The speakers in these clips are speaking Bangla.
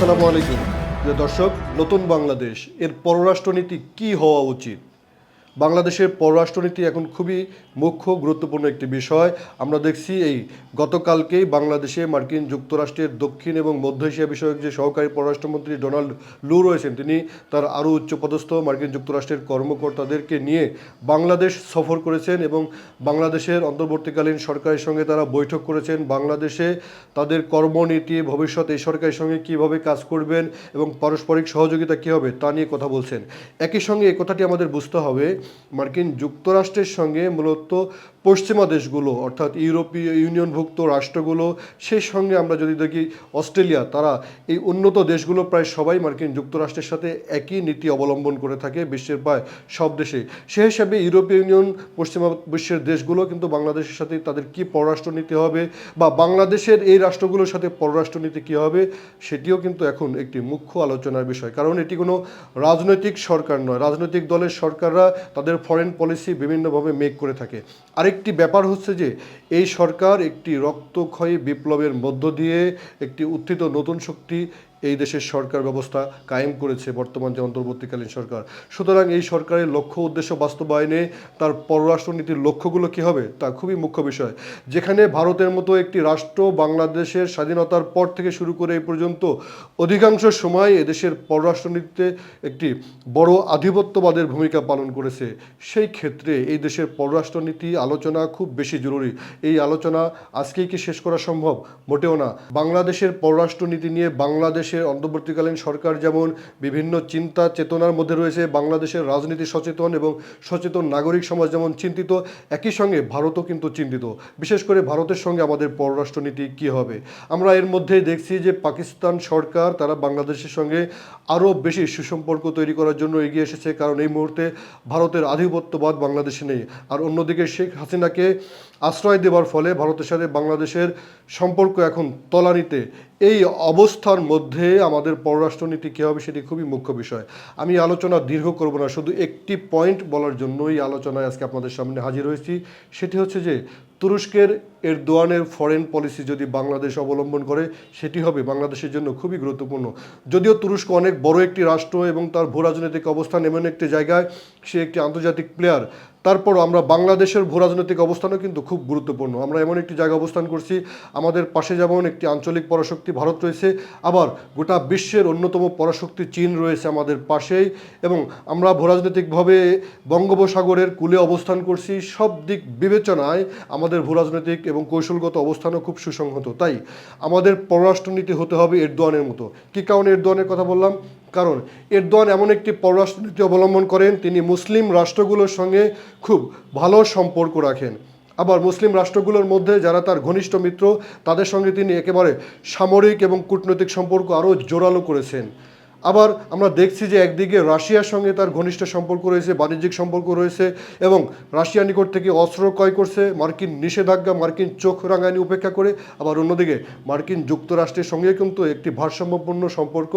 আসসালামু আলাইকুম। দর্শক নতুন বাংলাদেশ এর পররাষ্ট্রনীতি কি হওয়া উচিত? বাংলাদেশের পররাষ্ট্রনীতি এখন খুবই মুখ্য, গুরুত্বপূর্ণ একটি বিষয়। আমরা দেখছি এই গতকালকেই বাংলাদেশে মার্কিন যুক্তরাষ্ট্রের দক্ষিণ এবং মধ্য এশিয়া বিষয়ক যে সহকারী পররাষ্ট্রমন্ত্রী ডোনাল্ড লু রয়েছেন, তিনি তার আরও উচ্চপদস্থ মার্কিন যুক্তরাষ্ট্রের কর্মকর্তাদেরকে নিয়ে বাংলাদেশ সফর করেছেন এবং বাংলাদেশের অন্তর্বর্তীকালীন সরকারের সঙ্গে তারা বৈঠক করেছেন। বাংলাদেশে তাদের কর্মনীতি, ভবিষ্যৎ এই সরকারের সঙ্গে কীভাবে কাজ করবেন এবং পারস্পরিক সহযোগিতা কী হবে তা নিয়ে কথা বলছেন। একই সঙ্গে কথাটি আমাদের বুঝতে হবে মার্কিন যুক্তরাষ্ট্রের সঙ্গে মূলত পশ্চিমা দেশগুলো, অর্থাৎ ইউরোপীয় ইউনিয়নভুক্ত রাষ্ট্রগুলো, সেই সঙ্গে আমরা যদি দেখি অস্ট্রেলিয়া, তারা এই উন্নত দেশগুলো প্রায় সবাই মার্কিন যুক্তরাষ্ট্রের সাথে একই নীতি অবলম্বন করে থাকে বিশ্বের প্রায় সব দেশে। সে হিসাবে ইউরোপীয় ইউনিয়ন, পশ্চিমা বিশ্বের দেশগুলো কিন্তু বাংলাদেশের সাথে তাদের কি পররাষ্ট্রনীতি হবে বা বাংলাদেশের এই রাষ্ট্রগুলোর সাথে পররাষ্ট্রনীতি কী হবে, সেটিও কিন্তু এখন একটি মুখ্য আলোচনার বিষয়। কারণ এটি কোনো রাজনৈতিক সরকার নয়। রাজনৈতিক দলের সরকাররা তাদের ফরেন পলিসি বিভিন্নভাবে মেক করে থাকে। আরেকটি ব্যাপার হচ্ছে যে, এই সরকার একটি রক্তক্ষয়ী বিপ্লবের মধ্য দিয়ে একটি উত্থিত নতুন শক্তি এই দেশের সরকার ব্যবস্থা কায়েম করেছে বর্তমান যে অন্তর্বর্তীকালীন সরকার। সুতরাং এই সরকারের লক্ষ্য, উদ্দেশ্য বাস্তবায়নে তার পররাষ্ট্রনীতির লক্ষ্যগুলো কী হবে, তা খুবই মুখ্য বিষয়। যেখানে ভারতের মতো একটি রাষ্ট্র বাংলাদেশের স্বাধীনতার পর থেকে শুরু করে এই পর্যন্ত অধিকাংশ সময় এদেশের পররাষ্ট্রনীতিতে একটি বড় আধিপত্যবাদের ভূমিকা পালন করেছে। সেই ক্ষেত্রে এই দেশের পররাষ্ট্রনীতি আলোচনা খুব বেশি জরুরি। এই আলোচনা আজকেই কি শেষ করা সম্ভব? মোটেও না। বাংলাদেশের পররাষ্ট্রনীতি নিয়ে বাংলাদেশের অন্তর্বর্তীকালীন সরকার যেমন বিভিন্ন চিন্তা চেতনার মধ্যে রয়েছে, বাংলাদেশের রাজনীতি সচেতন এবং সচেতন নাগরিক সমাজ যেমন চিন্তিত, একই সঙ্গে ভারতও কিন্তু চিন্তিত। বিশেষ করে ভারতের সঙ্গে আমাদের পররাষ্ট্রনীতি কী হবে? আমরা এর মধ্যে দেখছি যে পাকিস্তান সরকার তারা বাংলাদেশের সঙ্গে আরও বেশি সুসম্পর্ক তৈরি করার জন্য এগিয়ে এসেছে। কারণ এই মুহূর্তে ভারতের আধিপত্যবাদ বাংলাদেশে নেই। আর অন্যদিকে শেখ হাসিনাকে আশ্রয় দেওয়ার ফলে ভারতের সাথে বাংলাদেশের সম্পর্ক এখন তলানিতে। এই অবস্থার মধ্যে আমাদের পররাষ্ট্রনীতি কী হবে সেটি খুবই মুখ্য বিষয়। আমি আলোচনা দীর্ঘ করব না, শুধু একটি পয়েন্ট বলার জন্যই আলোচনায় আজকে আপনাদের সামনে হাজির হয়েছি। সেটি হচ্ছে যে, তুরস্কের এরদোয়ানের ফরেন পলিসি যদি বাংলাদেশ অবলম্বন করে, সেটি হবে বাংলাদেশের জন্য খুবই গুরুত্বপূর্ণ। যদিও তুরস্ক অনেক বড় একটি রাষ্ট্র এবং তার ভূ রাজনৈতিক অবস্থান এমন একটি জায়গায় সে একটি আন্তর্জাতিক প্লেয়ার তারপর আমরা বাংলাদেশের ভূ রাজনৈতিক অবস্থানও কিন্তু খুব গুরুত্বপূর্ণ। আমরা এমন একটি জায়গায় অবস্থান করছি, আমাদের পাশে যেমন একটি আঞ্চলিক পরাশক্তি ভারত রয়েছে, আবার গোটা বিশ্বের অন্যতম পরাশক্তি চীন রয়েছে আমাদের পাশেই, এবং আমরা ভূ রাজনৈতিকভাবে বঙ্গোপসাগরের কূলে অবস্থান করছি। সব দিক বিবেচনায় আমাদের ভূ রাজনৈতিক এবং কৌশলগত অবস্থানও খুব সুসংহত। তাই আমাদের পররাষ্ট্রনীতি হতে হবে এরদোয়ানের মতো। কী কারণে এরদোয়ানের কথা বললাম? কারণ এরদোয়ান এমন একটি পররাষ্ট্রনীতি অবলম্বন করেন, তিনি মুসলিম রাষ্ট্রগুলোর সঙ্গে খুব ভালো সম্পর্ক রাখেন। আবার মুসলিম রাষ্ট্রগুলোর মধ্যে যারা তার ঘনিষ্ঠ মিত্র, তাদের সঙ্গে তিনি একেবারে সামরিক এবং কূটনৈতিক সম্পর্ক আরও জোরালো করেছেন। আবার আমরা দেখছি যে একদিকে রাশিয়ার সঙ্গে তার ঘনিষ্ঠ সম্পর্ক রয়েছে, বাণিজ্যিক সম্পর্ক রয়েছে এবং রাশিয়ার নিকট থেকে অস্ত্র ক্রয় করছে, মার্কিন নিষেধাজ্ঞা, মার্কিন চোখ রাঙানি উপেক্ষা করে। আবার অন্যদিকে মার্কিন যুক্তরাষ্ট্রের সঙ্গে কিন্তু একটি ভারসাম্যপূর্ণ সম্পর্ক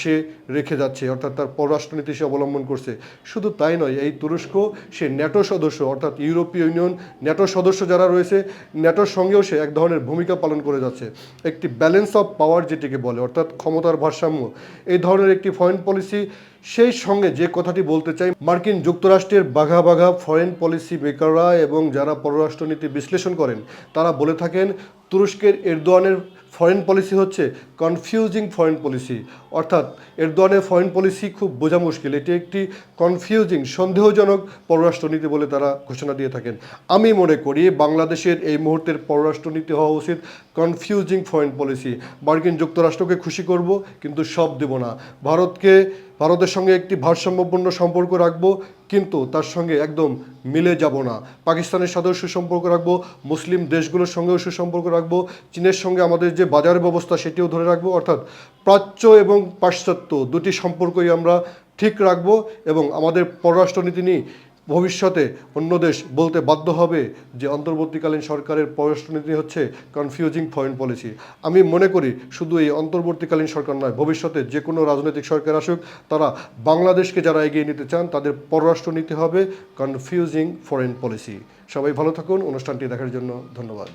সে রেখে যাচ্ছে, অর্থাৎ তার পররাষ্ট্রনীতি সে অবলম্বন করছে। শুধু তাই নয়, এই তুরস্ক, সে ন্যাটো সদস্য, অর্থাৎ ইউরোপীয় ইউনিয়ন, ন্যাটো সদস্য যারা রয়েছে, ন্যাটোর সঙ্গেও সে এক ধরনের ভূমিকা পালন করে যাচ্ছে। একটি ব্যালেন্স অফ পাওয়ার যেটিকে বলে, অর্থাৎ ক্ষমতার ভারসাম্য। এই ধরনের একটি ফরেন পলিসি সেই সঙ্গে যে কথাটি বলতে চাই, মার্কিন যুক্তরাষ্ট্রের বাঘা বাঘা ফরেন পলিসি মেকাররা এবং যারা পররাষ্ট্রনীতি বিশ্লেষণ করেন, তারা বলে থাকেন, তুরস্কের এরদোয়ানের ফরেন পলিসি হচ্ছে কনফিউজিং ফরেন পলিসি অর্থাৎ এরদোয়ানের ফরেন পলিসি খুব বোঝা মুশকিল। এটি একটি কনফিউজিং সন্দেহজনক পররাষ্ট্রনীতি বলে তারা ঘোষণা দিয়ে থাকেন। আমি মনে করি বাংলাদেশের এই মুহূর্তের পররাষ্ট্রনীতি হওয়া উচিত কনফিউজিং ফরেন পলিসি মার্কিন যুক্তরাষ্ট্রকে খুশি করব, কিন্তু সব দেব না। ভারতকে ভারতের সঙ্গে একটি ভারসাম্যপূর্ণ সম্পর্ক রাখব, কিন্তু তার সঙ্গে একদম মিলে যাব না। পাকিস্তানের সাথেও সুসম্পর্ক রাখব, মুসলিম দেশগুলোর সঙ্গেও সুসম্পর্ক রাখব, চীনের সঙ্গে আমাদের যে বাজার ব্যবস্থা সেটিও ধরে রাখব, অর্থাৎ প্রাচ্য এবং পাশ্চাত্য দুটি সম্পর্কই আমরা ঠিক রাখব এবং আমাদের পররাষ্ট্রনীতি নিয়ে ভবিষ্যতে অন্য দেশ বলতে বাধ্য হবে যে অন্তর্বর্তীকালীন সরকারের পররাষ্ট্রনীতি হচ্ছে কনফিউজিং ফরেন পলিসি আমি মনে করি শুধু এই অন্তর্বর্তীকালীন সরকার নয়, ভবিষ্যতে যে কোনো রাজনৈতিক সরকার আসুক, তারা বাংলাদেশকে যারা এগিয়ে নিতে চান, তাদের পররাষ্ট্রনীতি হবে কনফিউজিং ফরেন পলিসি সবাই ভালো থাকুন, অনুষ্ঠানটি দেখার জন্য ধন্যবাদ।